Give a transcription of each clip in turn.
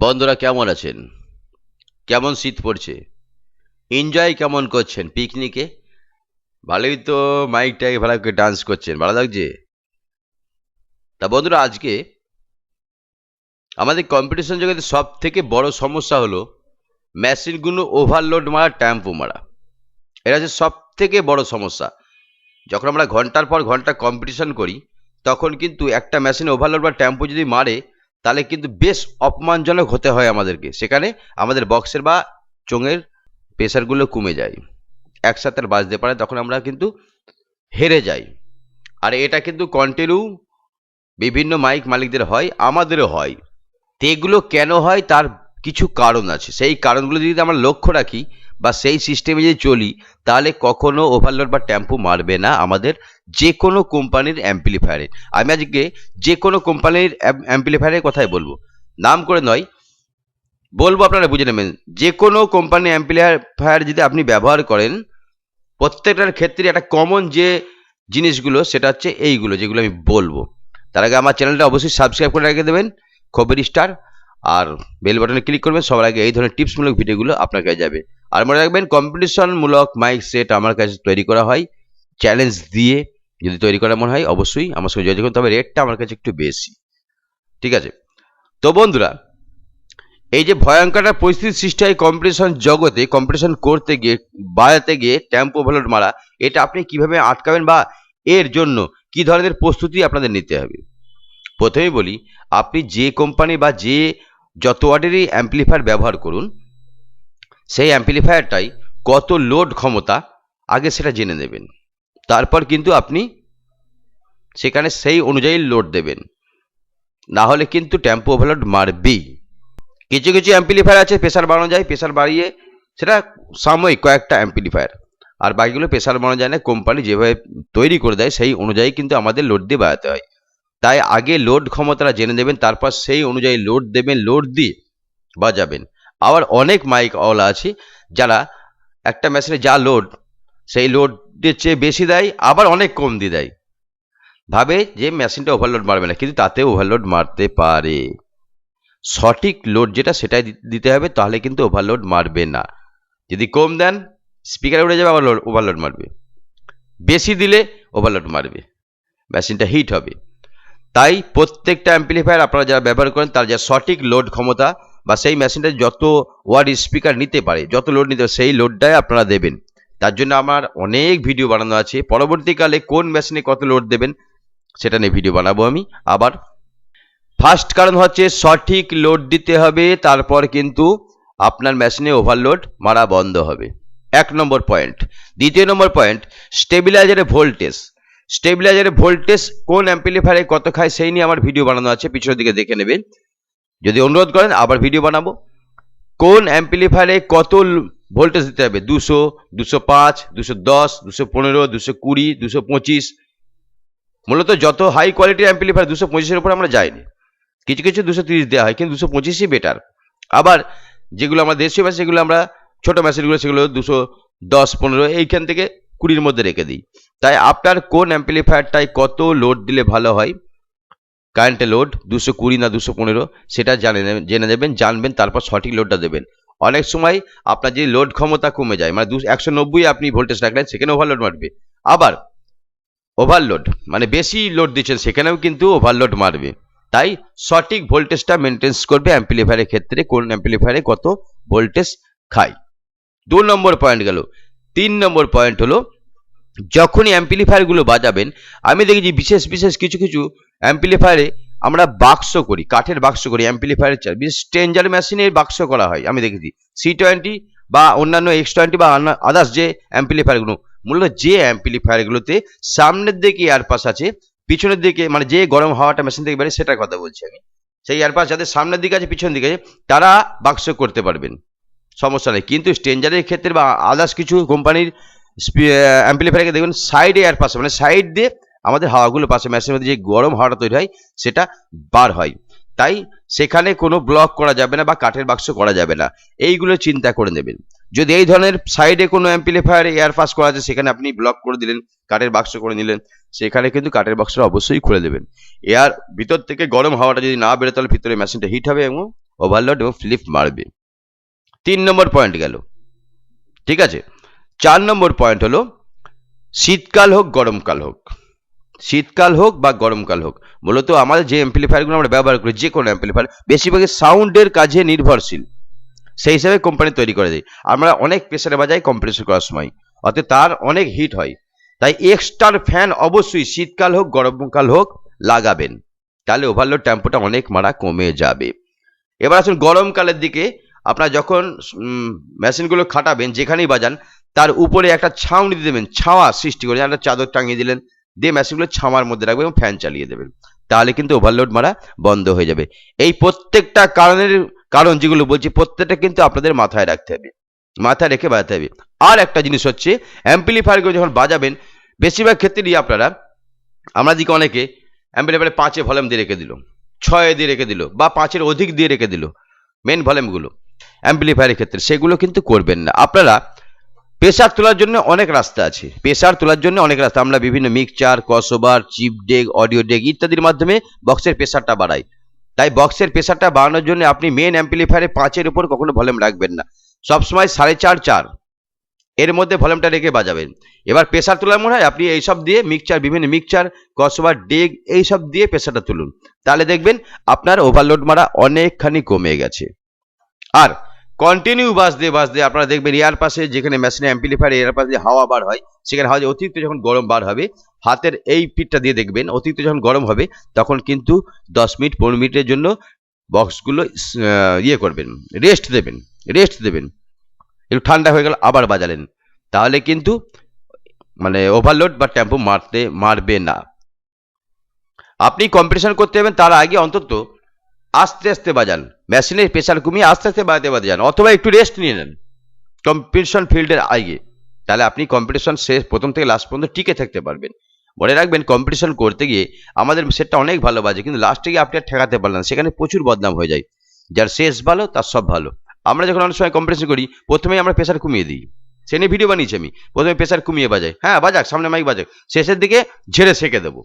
বন্ধুরা, কেমন আছেন? কেমন শীত পড়ছে? এনজয় কেমন করছেন পিকনিকে ভালোই তো মাইকটাকে ভালো করে ডান্স করছেন, ভালো লাগছে? তা বন্ধুরা, আজকে আমাদের কম্পিটিশন জগতে সব থেকে বড় সমস্যা হলো মেশিনগুলো ওভারলোড মারা ট্যাম্পো মারা। এটা হচ্ছে সব থেকে বড় সমস্যা। যখন আমরা ঘণ্টার পর ঘণ্টা কম্পিটিশন করি, তখন কিন্তু একটা মেশিন ওভারলোড বা টেম্পো যদি মারে তাহলে কিন্তু বেশ অপমানজনক হতে হয় আমাদেরকে। সেখানে আমাদের বক্সের বা চোঙের প্রেশারগুলো কমে যায়। একসাথে বাজতে পারে, তখন আমরা কিন্তু হেরে যাই। আর এটা কিন্তু কন্টিনিউ বিভিন্ন মাইক মালিকদের হয়, আমাদেরও হয়। তো এগুলো কেন হয়? তার কিছু কারণ আছে। সেই কারণগুলো যদি আমরা লক্ষ্য রাখি বা সেই সিস্টেমে যদি চলি, তাহলে কখনো ওভারলোড বা টেম্পো মারবে না আমাদের যে কোনো কোম্পানির অ্যাম্পলিফায়ারে আমি আজকে যে কোনো কোম্পানির অ্যাম্পলিফায়ারের কথাই বলব। নাম করে নয়, বলব আপনারা বুঝে নেবেন যে কোনো কোম্পানি অ্যাম্পলিফায়ার যদি আপনি ব্যবহার করেন, প্রত্যেকটার ক্ষেত্রে একটা কমন যে জিনিসগুলো, সেটা হচ্ছে এইগুলো, যেগুলো আমি বলব। তার আগে আমার চ্যানেলটা অবশ্যই সাবস্ক্রাইব করে রেখে দেবেন খবর স্টার আর বেল বাটনে ক্লিক করবেন, সবার আগে এই ধরনের টিপসমূলক ভিডিওগুলো আপনার কাছে যাবে। আর মনে রাখবেন কম্পিটিশনমূলক মাইক সেট আমার কাছে তৈরি করা হয় চ্যালেঞ্জ দিয়ে। যদি তৈরি করা মনে হয়, অবশ্যই আমার সঙ্গে যোগাযোগ করুন, তবে রেটটা আমার কাছে একটু বেশি। ঠিক আছে? তো বন্ধুরা, এই যে ভয়ঙ্কর একটা পরিস্থিতির সৃষ্টি হয় কম্পিটিশন জগতে কম্পিটিশন করতে গিয়ে, বাড়াতে গিয়ে টেম্পো ভ্যালোড মারা, এটা আপনি কীভাবে আটকাবেন বা এর জন্য কি ধরনের প্রস্তুতি আপনাদের নিতে হবে? প্রথমেই বলি, আপনি যে কোম্পানি বা যে যত ওয়াটেরই অ্যাম্পলিফায়ার ব্যবহার করুন, সেই অ্যাম্পলিফায়ারটাই কত লোড ক্ষমতা, আগে সেটা জেনে নেবেন। তারপর কিন্তু আপনি সেখানে সেই অনুযায়ী লোড দেবেন। না হলে কিন্তু টেম্পো ওভারলোড মারবেই। কিছু কিছু অ্যাম্পলিফায়ার আছে প্রেশার বাড়ানো যায় প্রেশার বাড়িয়ে সেটা সাময়িক কয়েকটা অ্যাম্পলিফায়ার আর বাকিগুলো প্রেশার বাড়ানো যায় না কোম্পানি যেভাবে তৈরি করে দেয় সেই অনুযায়ী কিন্তু আমাদের লোড দিয়ে বাড়াতে হয়। তাই আগে লোড ক্ষমতাটা জেনে দেবেন তারপর সেই অনুযায়ী লোড দেবেন লোড দিয়ে বাজাবেন। আবার অনেক মাইক অওলা আছে যারা একটা মেশিনে যা লোড সেই লোডের চেয়ে বেশি দেয়, আবার অনেক কম দিয়ে। দেয় ভাবে যে মেশিনটা ওভারলোড মারবে না, কিন্তু তাতে ওভারলোড মারতে পারে। সঠিক লোড যেটা সেটাই দিতে হবে, তাহলে কিন্তু ওভারলোড মারবে না। যদি কম দেন স্পিকারে উড়ে যাবে, আবার ওভারলোড মারবে। বেশি দিলে ওভারলোড মারবে। মেশিনটা হিট হবে। তাই প্রত্যেকটা অ্যাম্পলিফায়ার আপনারা যারা ব্যবহার করেন, তার যা সঠিক লোড ক্ষমতা বা সেই মেশিনটা যত ওয়ার্ড স্পিকার নিতে পারে, যত লোড নিতে পারে, সেই লোডটাই আপনারা দেবেন। তার জন্য আমার অনেক ভিডিও বানানো আছে। পরবর্তীকালে কোন মেশিনে কত লোড দেবেন, সেটা নিয়ে ভিডিও বানাবো আমি। আবার ফার্স্ট কারণ হচ্ছে সঠিক লোড দিতে হবে, তারপর কিন্তু আপনার মেশিনে ওভারলোড মারা বন্ধ হবে। এক নম্বর পয়েন্ট দ্বিতীয় নম্বর পয়েন্ট স্টেবিলাইজারের ভোল্টেজ স্টেবিলাইজারের ভোল্টেজ কোন অ্যাম্পলিফায়ারে কত খায়, সেই নিয়ে আমার ভিডিও বানানো আছে, পিছনের দিকে দেখে নেবেন। যদি অনুরোধ করেন, আবার ভিডিও বানাবো। কোন অ্যাম্পলিফায়ারে কত ভোল্টেজ দিতে হবে? দুশো দুশো পাঁচ, দুশো দশ, দুশো পনেরো, দুশো কুড়ি, দুশো পঁচিশ। মূলত যত হাই কোয়ালিটির অ্যাম্পলিফায়ার দুশো পঁচিশের উপর আমরা যাইনি। কিছু কিছু দুশো তিরিশ দেওয়া হয়, কিন্তু দুশো পঁচিশই বেটার আবার যেগুলো আমরা দেশীয় মেশিন সেগুলো আমরা ছোটো মেশিনগুলো সেগুলো দুশো দশ, পনেরো, এইখান থেকে কুড়ির মধ্যে রেখে দিই। তাই আপনার কোন অ্যাম্পলিফায়ারটায় কত লোড দিলে ভালো হয়? কারেন্টে লোড দুশো কুড়ি না দুশো পনেরো, সেটা জানে জেনে নেবেন, জানবেন, তারপর সঠিক লোডটা দেবেন। অনেক সময় আপনার যে লোড ক্ষমতা কমে যায় মানে দুশো, একশো নব্বই আপনি ভোল্টেজ রাখলেন, সেখানে ওভারলোড মারবে। আবার ওভারলোড মানে বেশি লোড দিচ্ছেন, সেখানেও কিন্তু ওভারলোড মারবে। তাই সঠিক ভোল্টেজটা মেনটেন্স করবে অ্যাম্পলিফায়ারের ক্ষেত্রে, কোন অ্যাম্পলিফায়ারে কত ভোল্টেজ খায়। দু নম্বর পয়েন্ট গেল। তিন নম্বর পয়েন্ট হলো, যখনই অ্যাম্পলিফায়ারগুলো বাজাবেন, আমি দেখেছি বিশেষ বিশেষ কিছু কিছু অ্যাম্পলিফায়ারে আমরা বাক্স করি, কাঠের বাক্স করি অ্যাম্পলিফায়ারের চাল বিশেষ স্টেঞ্জার মেশিনের বাক্স করা হয়, আমি দেখেছি। সি টোয়েন্টি বা অন্যান্য এক্স টোয়েন্টি বা আদার্স যে অ্যাম্পলিফায়ারগুলো মূলত যে অ্যাম্পলিফায়ারগুলোতে সামনের দিকে এয়ারপাস আছে, পিছনের দিকে মানে যে গরম হাওয়াটা মেশিন থেকে বেরোয় সেটার কথা বলছি আমি। সেই এয়ারপাস যাদের সামনের দিকে আছে, পিছনের দিকে আছে, তারা বাক্স করতে পারবেন। সমস্যা নেই। কিন্তু স্টেঞ্জারের ক্ষেত্রে বা আদার্স কিছু কোম্পানির অ্যাম্পলিফায়ারকে দেখবেন সাইডে এয়ার পাশে মানে সাইড দিয়ে আমাদের হাওয়াগুলো পাশে মেশিনের মধ্যে যে গরম হাওয়াটা তৈরি হয়, সেটা বার হয়। তাই সেখানে কোনো ব্লক করা যাবে না বা কাঠের বাক্স করা যাবে না। এইগুলো চিন্তা করে নেবেন। যদি এই ধরনের সাইডে কোনো অ্যাম্পলিফায়ার এয়ার পাস করা আছে, সেখানে আপনি ব্লক করে দিলেন, কাঠের বাক্স করে নিলেন, সেখানে কিন্তু কাঠের বাক্সটা অবশ্যই খুলে দেবেন। এয়ার ভিতর থেকে গরম হাওয়াটা যদি না বেরোয়, তাহলে ভিতরে মেশিনটা হিট হবে এবং ওভারলোড এবং ফ্লিপ মারবে। তিন নম্বর পয়েন্ট গেল। ঠিক আছে? চার নম্বর পয়েন্ট হলো, শীতকাল হোক, গরমকাল হোক। শীতকাল হোক বা গরমকাল হোক, মূলত আমাদের যে অ্যাম্পলিফায়ারগুলো আমরা ব্যবহার করি, যে কোনো অ্যাম্পলিফায়ার বেশিরভাগই সাউন্ডের কাজে নির্ভরশীল। সেই হিসাবে কোম্পানি তৈরি করে দেয়। আমরা অনেক প্রেশারে বাজাই কম্প্রেসর করার সময়। অর্থাৎ তার অনেক হিট হয়। তাই এক্সট্রার ফ্যান অবশ্যই শীতকাল হোক, গরমকাল হোক লাগাবেন। তাহলে ওভারলোড টেম্পোটা অনেক মারা কমে যাবে। এবার আসুন গরমকালের দিকে। আপনারা যখন মেশিনগুলো খাটাবেন, যেখানেই বাজান, তার উপরে একটা ছাউনি দিয়ে দেবেন, ছাওয়া সৃষ্টি করে একটা চাদর টাঙিয়ে দিলেন দিয়ে মেশিনগুলো ছামার মধ্যে রাখবেন এবং ফ্যান চালিয়ে দেবেন তাহলে কিন্তু ওভারলোড মারা বন্ধ হয়ে যাবে। এই প্রত্যেকটা কারণের, কারণ যেগুলো বলছি, প্রত্যেকটা কিন্তু আপনাদের মাথায় রাখতে হবে। মাথায় রেখে বাজাতে হবে। আর একটা জিনিস হচ্ছে অ্যাম্পলিফায়ারগুলো যখন বাজাবেন, বেশিরভাগ ক্ষেত্রেই আপনারা, আমরা দিকে অনেকে অ্যাম্পলিফায়ারে পাঁচে ভলিউম দিয়ে রেখে দিল, ছয়ে দিয়ে রেখে দিল, বা পাঁচের অধিক দিয়ে রেখে দিল মেন ভলিউমগুলো অ্যাম্পলিফায়ারের ক্ষেত্রে সেগুলো কিন্তু করবেন না। আপনারা প্রেসার তোলার জন্য অনেক রাস্তা আছে। প্রেসার তোলার জন্য অনেক রাস্তা। আমরা বিভিন্ন মিক্সচার কসোবার চিপ ডেক অডিও ডেক ইত্যাদির মাধ্যমে বক্সের প্রেসারটা বাড়াই। তাই বক্সের প্রেসারটা বাড়ানোর জন্য আপনি মেন অ্যাম্পলিফায়ারে পাঁচের উপর কখনো ভলিউম রাখবেন না। সবসময় সাড়ে চার চার। এর মধ্যে ভলিউমটা রেখে বাজাবেন। এবার প্রেসার তোলার মনে হয় আপনি এইসব দিয়ে মিক্সচার বিভিন্ন মিক্সচার কসোবার ডেক এইসব দিয়ে প্রেসারটা তুলুন। তাহলে দেখবেন আপনার ওভারলোড মারা অনেকখানি কমে গেছে। আর কন্টিনিউ বাস দিয়ে আপনারা দেখবেন এয়ার পাশে যেখানে মেশিনে অ্যাম্পলিফায়ার এয়ার পাশে হাওয়া বার হয়, সেখানে হাওয়া অতিরিক্ত যখন গরম বার হবে, হাতের এই পিঠটা দিয়ে দেখবেন, অতিরিক্ত যখন গরম হবে, তখন কিন্তু দশ মিনিট, পনেরো মিনিটের জন্য বক্সগুলো ইয়ে করবেন রেস্ট দেবেন রেস্ট দেবেন। একটু ঠান্ডা হয়ে গেল আবার বাজালেন। তাহলে কিন্তু মানে ওভারলোড বা টেম্পো মারতে, মারবে না। আপনি কম্পিটিশন করতে যাবেন, তার আগে অন্তত আস্তে আস্তে বাজান। মেশিনের প্রেশার কমিয়ে আস্তে আস্তে বাজাতে বাজাতে যান। অথবা একটু রেস্ট নিয়ে নেন। কম্পিটিশন ফিল্ডের আগে। তাহলে আপনি কম্পিটিশন শেষ, প্রথম থেকে লাস্ট পর্যন্ত টিকে থাকতে পারবেন। মনে রাখবেন কম্পিটিশন করতে গিয়ে আমাদের সেটটা অনেক ভালো বাজে, কিন্তু লাস্টে গিয়ে আপনি আর ঠেকাতে পারলেন সেখানে প্রচুর বদনাম হয়ে যায়। যার শেষ ভালো, তার সব ভালো। আমরা যখন অনেক সময় কম্পিটিশন করি, প্রথমেই আমরা প্রেশার কমিয়ে দিই। সে নিয়ে ভিডিও বানিয়েছি আমি। প্রথমে প্রেশার কমিয়ে বাজাই হ্যাঁ বাজাক, সামনে মাইক বাজাক। শেষের দিকে ঝেড়ে সেঁকে দেবো।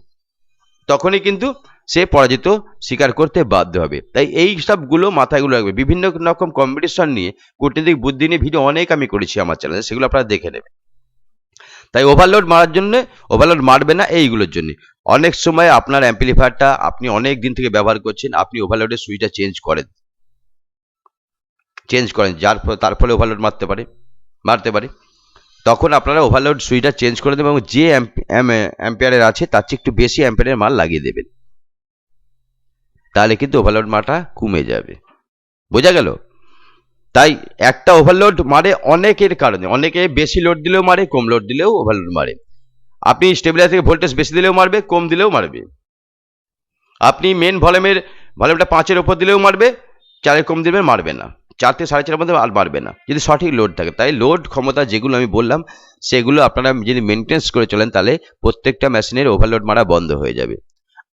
তখনই কিন্তু সে পরাজিত স্বীকার করতে বাধ্য হবে তাই এই সবগুলো মাথায়গুলো রাখবে বিভিন্ন রকম কম্পিটিশন নিয়ে কূটনীতিক বুদ্ধি নিয়ে ভিডিও অনেক আমি করেছি আমার চ্যানেলে সেগুলো আপনারা দেখে নেবেন তাই ওভারলোড মারার জন্য ওভারলোড মারবে না এইগুলোর জন্য অনেক সময় আপনার অ্যাম্পলিফায়ারটা আপনি অনেক দিন থেকে ব্যবহার করছেন আপনি ওভারলোডের সুইচটা চেঞ্জ করেন চেঞ্জ করেন যার ফলে তার ফলে ওভারলোড মারতে পারে মারতে পারে তখন আপনারা ওভারলোড সুইচটা চেঞ্জ করে দেবেন এবং যে অ্যাম্পিয়ারের আছে তার চেয়ে একটু বেশি অ্যাম্পিয়ারের মাল লাগিয়ে দেবেন তাহলে কিন্তু ওভারলোড মারটা কমে যাবে। বোঝা গেল? তাই একটা ওভারলোড মারে অনেকের কারণে। অনেকে বেশি লোড দিলেও মারে, কম লোড দিলেও ওভারলোড মারে। আপনি স্টেবিলাইজার থেকে ভোল্টেজ বেশি দিলেও মারবে, কম দিলেও মারবে। আপনি মেন ভলিউমের ভলিউমটা পাঁচের ওপর দিলেও মারবে চারের কম দিলে মারবে না। চার থেকে সাড়ে চারের মধ্যে আর মারবে না। যদি সঠিক লোড থাকে। তাই লোড ক্ষমতা যেগুলো আমি বললাম, সেগুলো আপনারা যদি মেনটেন্স করে চলেন, তাহলে প্রত্যেকটা মেশিনের ওভারলোড মারা বন্ধ হয়ে যাবে।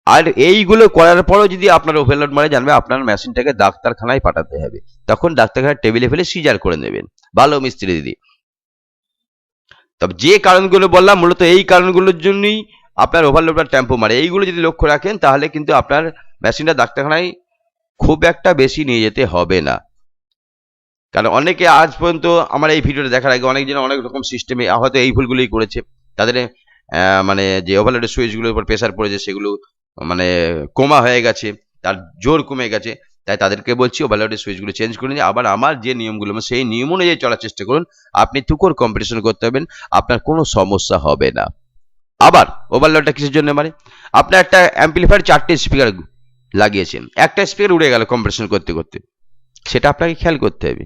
আর এইগুলো করার পরও যদি আপনার ওভারলোড মারা জানবে, আপনার মেশিনটাকে ডাক্তারখানায় পাঠাতে হবে। তখন ডাক্তারখানায় টেবিলে ফেলে সিজার করে নেবেন। ভালো মিস্ত্রি দিদি। তবে যে কারণগুলো বললাম, মূলত এই কারণগুলোর জন্যই আপনার ওভারলোড বা টেম্পো মারে এইগুলো যদি লক্ষ্য রাখেন, তাহলে কিন্তু আপনার মেশিনটা ডাক্তারখানায় খুব একটা বেশি নিয়ে যেতে হবে না। কারণ অনেকে আজ পর্যন্ত আমার এই ভিডিওটা দেখার আগে অনেকজন অনেক রকম সিস্টেমে হয়তো এই ভুলগুলোই করেছে। তাদের মানে যে ওভারলোডের সুইচগুলোর উপর প্রেসার পড়েছে, সেগুলো মানে কমা হয়ে গেছে, তার জোর কমে গেছে, তাই তাদেরকে বলছি ওভারলোডের সুইচগুলো চেঞ্জ করে নিয়ে আবার আমার যে নিয়মগুলো সেই নিয়ম অনুযায়ী চলার চেষ্টা করুন, আপনি তুকর কম্পিটিশন করতে হবেন আপনার কোনো সমস্যা হবে না। আবার ওভারলোডটা কিসের জন্য মানে? আপনার একটা অ্যাম্পলিফায়ার চারটে স্পিকার লাগিয়েছেন, একটা স্পিকার উড়ে গেল কম্পিটিশন করতে করতে, সেটা আপনাকে খেয়াল করতে হবে।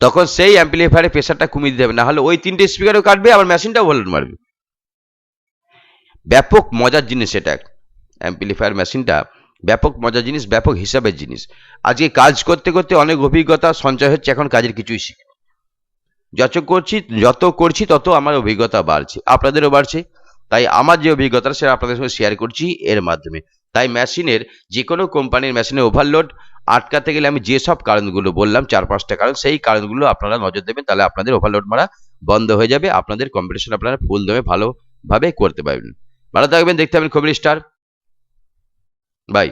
তখন সেই অ্যাম্পলিফায়ারের প্রেশারটা কমিয়ে দিতে হবে না হলে ওই তিনটে স্পিকারও কাটবে, আবার মেশিনটাও ভোল্ট মারবে। ব্যাপক মজার জিনিস এটা অ্যাম্পলিফায়ার মেশিনটা ব্যাপক মজার জিনিস, ব্যাপক হিসাবের জিনিস। আজকে কাজ করতে করতে অনেক অভিজ্ঞতা, সঞ্চয় হচ্ছে, এখন কাজের কিছুই শিখি যত করছি যত করছি, তত আমার অভিজ্ঞতা বাড়ছে, আপনাদেরও বাড়ছে। তাই আমার যে অভিজ্ঞতা সেটা আপনাদের সঙ্গে শেয়ার করছি এর মাধ্যমে। তাই মেশিনের যে কোনো কোম্পানির মেশিনে ওভারলোড আটকাতে গেলে আমি যেসব কারণগুলো বললাম, চার পাঁচটা কারণ, সেই কারণগুলো আপনারা নজর দেবেন, তাহলে আপনাদের ওভারলোড মারা বন্ধ হয়ে যাবে। আপনাদের কম্পিটিশন আপনারা ফুল দমে ভালোভাবে করতে পারবেন। ভালো থাকবেন দেখতে পাবেন খুবই স্টার। বাই।